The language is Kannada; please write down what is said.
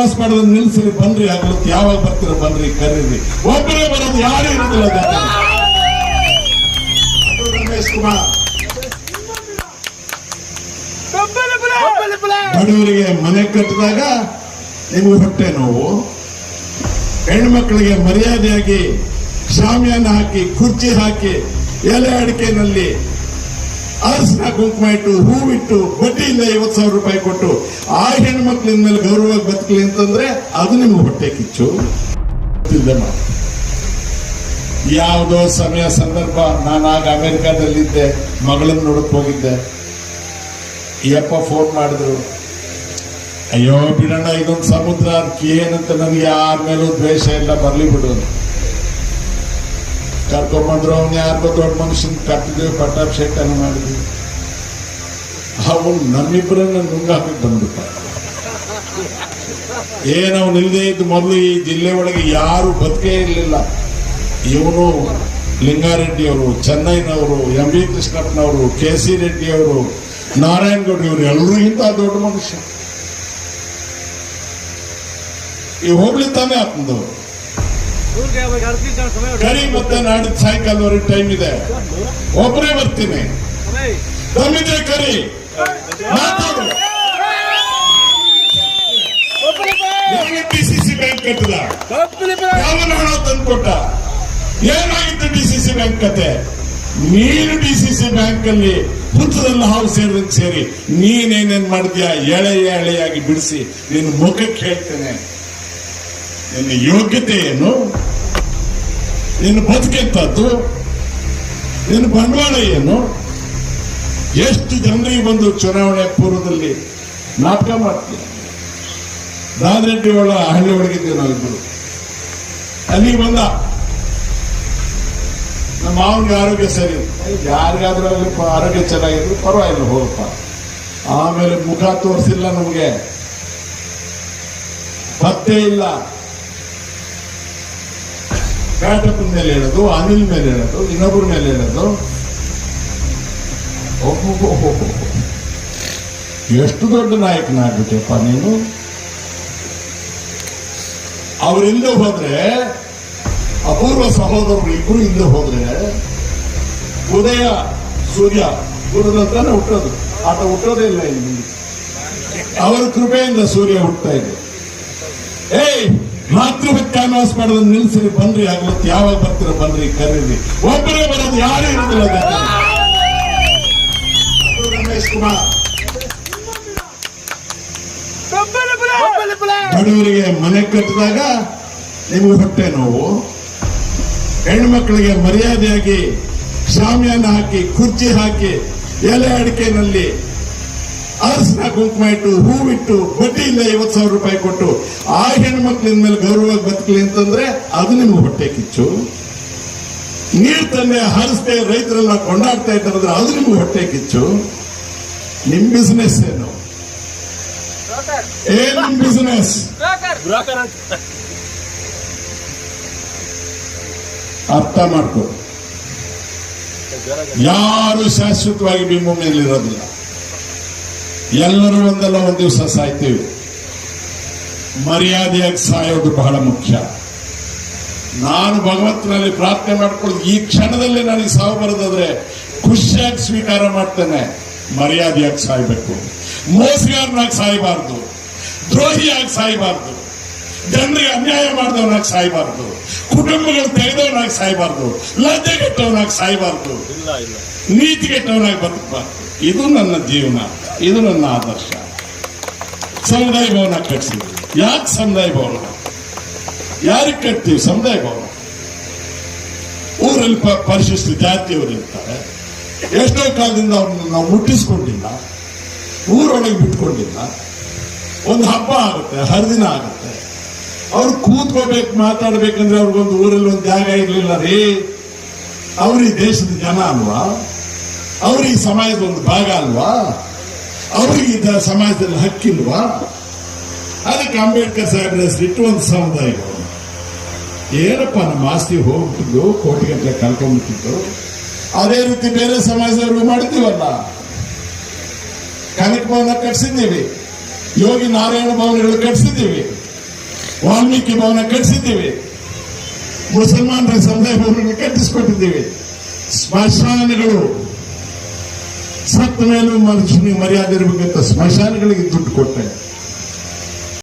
ರಾತ್ರಿ ಮಾಡೋದನ್ನ ನಿಲ್ಸಿರಿ ಬನ್ರಿ ಆಗುತ್ತೆ ಯಾವಾಗ ಬರ್ತೀರ ಬನ್ರಿ, ಕರೀರಿ. ಒಬ್ಬರೇ ಬರೋದು ಯಾರು ಇರೋದಿಲ್ಲ ರಮೇಶ್ ಕುಮಾರ್. ಬಡವರಿಗೆ ಮನೆ ಕಟ್ಟಿದಾಗ ನಿಮ್ಗೆ ಹೊಟ್ಟೆ ನೋವು, ಹೆಣ್ಮಕ್ಳಿಗೆ ಮರ್ಯಾದೆಯಾಗಿ, ಶಾಮಿಯಾನ ಹಾಕಿ, ಕುರ್ಚಿ ಹಾಕಿ, ಎಲೆ ಅಡಿಕೆನಲ್ಲಿ ಅರಸಿನ ಕುಂಕುಮ ಇಟ್ಟು, ಹೂವಿಟ್ಟು, ಬಡ್ಡಿಯಿಂದ ಐವತ್ತು ಸಾವಿರ ರೂಪಾಯಿ ಕೊಟ್ಟು ಆ ಹೆಣ್ಮಕ್ಳಿನ ಮೇಲೆ ಗೌರವವಾಗಿ ಬದುಕಲಿ ಅಂತಂದ್ರೆ ಅದು ನಿಮ್ಗೆ ಹೊಟ್ಟೆ ಕಿಚ್ಚು. ಯಾವುದೋ ಸಮಯ, ಸಂದರ್ಭ, ನಾನು ಆಗ ಅಮೆರಿಕಾದಲ್ಲಿದ್ದೆ, ಮಗಳನ್ನ ನೋಡಕ್ ಹೋಗಿದ್ದೆ. ಯಪ್ಪ ಫೋನ್ ಮಾಡಿದ್ರು, ಅಯ್ಯೋ, ಬಿಡಣ್ಣ, ಇದೊಂದು ಸಮುದ್ರ ಏನಂತ ನನಗೆ ಯಾರ ಮೇಲೂ ದ್ವೇಷ ಇಲ್ಲ, ಬರಲಿ ಬಿಡು ಕರ್ಕೊಂಬಂದ್ರು ಅವ್ನು ಯಾರು ದೊಡ್ಡ ಮನುಷ್ಯನ ಕಟ್ಟಿದ್ವಿ ಪಟ್ಟಾಭಿಷೇಕನ ಮಾಡಿದ್ವಿ. ಅವನು ನಮ್ಮಿಬ್ಬರನ್ನ ನುಂಗಾಕಿ ಬಂದ್ಬಿಟ್ಟ ನಿಲ್ದೇ ಇದ್ದು ಮೊದಲು ಈ ಜಿಲ್ಲೆ ಒಳಗೆ ಯಾರು ಬದುಕೇ ಇರಲಿಲ್ಲ. ಇವನು ಲಿಂಗಾರೆಡ್ಡಿ ಅವರು ಚೆನ್ನೈನವರು, ಎಂ ವಿ ಕೃಷ್ಣಪ್ಪನವರು, ಕೆ ಸಿ ರೆಡ್ಡಿ ಅವರು ನಾರಾಯಣಗೌಡ ಇವರು ಎಲ್ಲರೂ ಇಂಥ ದೊಡ್ಡ ಮನುಷ್ಯ. ಈ ಹೋಗ್ಲಿ ತಾನೇ ಆತಂದು ಕರಿ ಮತ್ತೆ ನಾಡಿದ ಸಾಯಂಕಾಲವರೆಗೆ ಟೈಮ್ ಇದೆ. ಒಬ್ಬರೇ ಬರ್ತೀನಿ. ತಮ್ಮಿದೆ ಕರಿ. ಮಾತಾಡು. ಡಿ ಸಿ ಸಿ ಬ್ಯಾಂಕ್ ಕಟ್ಟದ. ಹಣ ತಂದ್ಕೊಟ್ಟ? ಏನಾಗಿತ್ತು ಡಿ ಸಿ ಸಿ ಬ್ಯಾಂಕ್ ಕತೆ? ನೀನು ಡಿ ಸಿ ಸಿ ಬ್ಯಾಂಕ್ ಅಲ್ಲಿ ಹುತ್ತದಲ್ಲಿ ಹಾವು ಸೇರಿದಂಗೆ ಸೇರಿ ನೀನೇನೇನ್ ಮಾಡಿದ್ಯಾ ಎಳೆ ಎಳೆಯಾಗಿ ಬಿಡಿಸಿ ನಿನ್ನ ಮುಖಕ್ಕೆ ಹೇಳ್ತೇನೆ. ನಿನ್ನ ಯೋಗ್ಯತೆ ಏನು ನಿನ್ನ ಬದುಕೆಂತದ್ದು ನಿನ್ನ ಬಂಡವಾಳ ಏನು ಎಷ್ಟು ಜನರಿಗೆ ಬಂದು ಚುನಾವಣೆ ಪೂರ್ವದಲ್ಲಿ ನಾಟಕ ಮಾಡ್ತೀಯ? ದಾದರೆಡ್ಡಿ ಒಳ ಹಳ್ಳಿ ಒಳಗಿದ್ದೀವಿ ನಾವಿಬ್ಬರು ಅಲ್ಲಿಗೆ ಬಂದ. ನಮ್ಮ ಮಾವನಿಗೆ ಆರೋಗ್ಯ ಸರಿ ಯಾರಿಗಾದ್ರೂ ಅಲ್ಲಿ ಆರೋಗ್ಯ ಚೆನ್ನಾಗಿದ್ರು ಪರವಾಗಿಲ್ಲ, ಹೋಗಪ್ಪ. ಆಮೇಲೆ ಮುಖ ತೋರಿಸಿಲ್ಲ ನಮಗೆ. ಪತ್ತೆ ಇಲ್ಲ. ಬ್ಯಾಟಪ್ಪನ ಮೇಲೆ ಹೇಳೋದು, ಅನಿಲ್ ಮೇಲೆ ಹೇಳೋದು ಇನ್ನೊಬ್ಬರ ಮೇಲೆ ಹೇಳೋದು. ಓಹೋ ಎಷ್ಟು ದೊಡ್ಡ ನಾಯಕನಾಗ್ಬಿಟ್ಟೆಪ್ಪ ನೀನು? ಅವರಿಲ್ಲದೆ ಹೋದ್ರೆ, ಅಪೂರ್ವ ಸಹೋದರರು ಇಬ್ಬರು ಹಿಂದೆ ಹೋದ್ರೆ, ಉದಯ, ಸೂರ್ಯ ಗುರುದಂತಾನೆ ಹುಟ್ಟೋದು. ಆತ ಹುಟ್ಟೋದೇ ಇಲ್ಲ ಇಲ್ಲಿ. ಅವರ ಕೃಪೆಯಿಂದ ಸೂರ್ಯ ಹುಟ್ಟತಾ ಇದೆ. ಏಯ್! ರಾತ್ರಿ ಕ್ಯಾನ್ವಾಸ್ ಮಾಡೋದು ನಿಲ್ಸಿರಿ ಬನ್ರಿ ಆಗ್ಲತ್ತು ಯಾವಾಗ ಬರ್ತೀರ ಬನ್ರಿ ಕರೀರಿ. ಒಬ್ಬರೇ ಬರೋದು ಯಾರು ಇರೋದಿಲ್ಲ ರಮೇಶ್ ಕುಮಾರ್. ಬಡವರಿಗೆ ಮನೆ ಕಟ್ಟಿದಾಗ ನಿಮ್ಗೆ ಹೊಟ್ಟೆ ನೋವು. ಹೆಣ್ಮಕ್ಳಿಗೆ ಮರ್ಯಾದೆಯಾಗಿ, ಶಾಮಿಯಾನ ಹಾಕಿ, ಕುರ್ಚಿ ಹಾಕಿ, ಎಲೆ ಅಡಿಕೆನಲ್ಲಿ ಅರಸಿನ ಕುಂಕುಮ ಇಟ್ಟು, ಹೂವಿಟ್ಟು, ಬಡ್ಡಿಯಿಂದ ಐವತ್ತು ಸಾವಿರ ರೂಪಾಯಿ ಕೊಟ್ಟು, ಆ ಹೆಣ್ಮಕ್ಳಿನ ಮೇಲೆ ಗೌರವವಾಗಿ ಬದುಕಲಿ ಅಂತಂದ್ರೆ ಅದು ನಿಮ್ಗೆ ಹೊಟ್ಟೆ ಕಿಚ್ಚು. ನೀರ್ ತಂದೆ, ಹರಿಸದೆ ರೈತರೆಲ್ಲ ಕೊಂಡಾಡ್ತಾ ಇದ್ದಾರೆ ಅದು ನಿಮ್ಗೆ ಹೊಟ್ಟೆ ಕಿಚ್ಚು. ನಿಮ್ ಬಿಸ್ನೆಸ್ ಏನು? ಏನ್ ಬಿಸ್ನೆಸ್ ಅರ್ಥ ಮಾಡ್ಕೊ. ಯಾರು ಶಾಶ್ವತವಾಗಿ ಮೇಲೆ ಇರೋದಿಲ್ಲ ಎಲ್ಲರೂ ಒಂದಲ್ಲ ಒಂದು ದಿವಸ ಸಾಯ್ತೀವಿ. ಮರ್ಯಾದೆಯಾಗಿ ಸಾಯೋದು ಬಹಳ ಮುಖ್ಯ. ನಾನು ಭಗವಂತನಲ್ಲಿ ಪ್ರಾರ್ಥನೆ ಮಾಡ್ಕೊಳ್ಳೋದು ಈ ಕ್ಷಣದಲ್ಲಿ ನನಗೆ ಸಾವು ಬರೋದಾದ್ರೆ ಖುಷಿಯಾಗಿ ಸ್ವೀಕಾರ ಮಾಡ್ತೇನೆ. ಮರ್ಯಾದೆಯಾಗಿ ಸಾಯ್ಬೇಕು. ಮೋಸಗಾರನಾಗಿ ಸಾಯಬಾರ್ದು. ದ್ರೋಹಿಯಾಗಿ ಸಾಯಬಾರ್ದು. ಜನರಿಗೆ ಅನ್ಯಾಯ ಮಾಡಿದವನಾಗಿ ಸಾಯಬಾರ್ದು. ಕುಟುಂಬಗಳು ತೆಗೆದವನಾಗಿ ಸಾಯಬಾರ್ದು. ಲಜ್ಜೆ ಕೆಟ್ಟವನಾಗಿ ಸಾಯಬಾರ್ದು. ನೀತಿ ಕೆಟ್ಟವನಾಗಿ ಬದುಕಬಾರ್ದು ಇದು ನನ್ನ ಜೀವನ. ಇದು ನನ್ನ ಆದರ್ಶ. ಸಮುದಾಯ ಭವನ ಕಟ್ಸಿದ್ವಿ ಯಾಕೆ ಸಮುದಾಯ ಭವನ? ಯಾರಿಗೆ ಕಟ್ತೀವಿ? ಸಮುದಾಯ ಭವನ. ಊರಲ್ಲಿ ಪರಿಶಿಷ್ಟ ಜಾತಿಯವರು ಇರ್ತಾರೆ. ಎಷ್ಟೋ ಕಾಲದಿಂದ ಅವ್ರನ್ನ ನಾವು ಮುಟ್ಟಿಸ್ಕೊಂಡಿಲ್ಲ. ಊರೊಳಗೆ ಬಿಟ್ಕೊಂಡಿಲ್ಲ. ಒಂದು ಹಬ್ಬ ಆಗುತ್ತೆ, ಹರಿದಿನ ಆಗುತ್ತೆ. ಅವ್ರು ಕೂತ್ಕೋಬೇಕು, ಮಾತಾಡ್ಬೇಕಂದ್ರೆ ಅವ್ರಿಗೊಂದು ಊರಲ್ಲಿ ಒಂದು ಜಾಗ ಇರಲಿಲ್ಲ ರೀ. ಅವ್ರ ಈ ದೇಶದ ಜನ ಅಲ್ವಾ? ಅವ್ರ ಈ ಸಮಾಜದ ಒಂದು ಭಾಗ ಅಲ್ವಾ? ಅವ್ರಿಗೆ ಈ ದ- ಸಮಾಜದಲ್ಲಿ ಹಕ್ಕಿಲ್ವಾ? ಅದಕ್ಕೆ ಅಂಬೇಡ್ಕರ್ ಸಾಹೇಬ್ರ ಹೆಸರಿಟ್ಟು ಒಂದು ಸಮುದಾಯ ಏನಪ್ಪ ನಮ್ಮ ಆಸ್ತಿ ಹೋಗ್ಬಿಟ್ಟಿದ್ದು ಕೋಟಿಗಟ್ಟಲೆ ಕಳ್ಕೊಂಡ್ಬಿಟ್ಟಿದ್ದು ಅದೇ ರೀತಿ ಬೇರೆ ಸಮಾಜದವ್ರಿಗೂ ಮಾಡಿದ್ದೀವಲ್ಲ? ಕನಕ ಭವನ ಕಟ್ಸಿದ್ದೀವಿ. ಯೋಗಿ ನಾರಾಯಣ ಭವನಗಳು ಕಟ್ಸಿದ್ದೀವಿ. ವಾಲ್ಮೀಕಿ ಭವನ ಕಟ್ಸಿದ್ದೀವಿ. ಮುಸಲ್ಮಾನರ ಸಮುದಾಯ ಭವನಗಳು ಕಟ್ಟಿಸ್ಕೊಟ್ಟಿದ್ದೀವಿ. ಸ್ಮಶಾನಗಳು ಸತ್ತ ಮೇಲೂ ಮನುಷ್ಯನಿಗೆ ಮರ್ಯಾದೆ ಇರಬೇಕಂತ ಸ್ಮಶಾನಗಳಿಗೆ ದುಡ್ಡು ಕೊಟ್ಟೆ.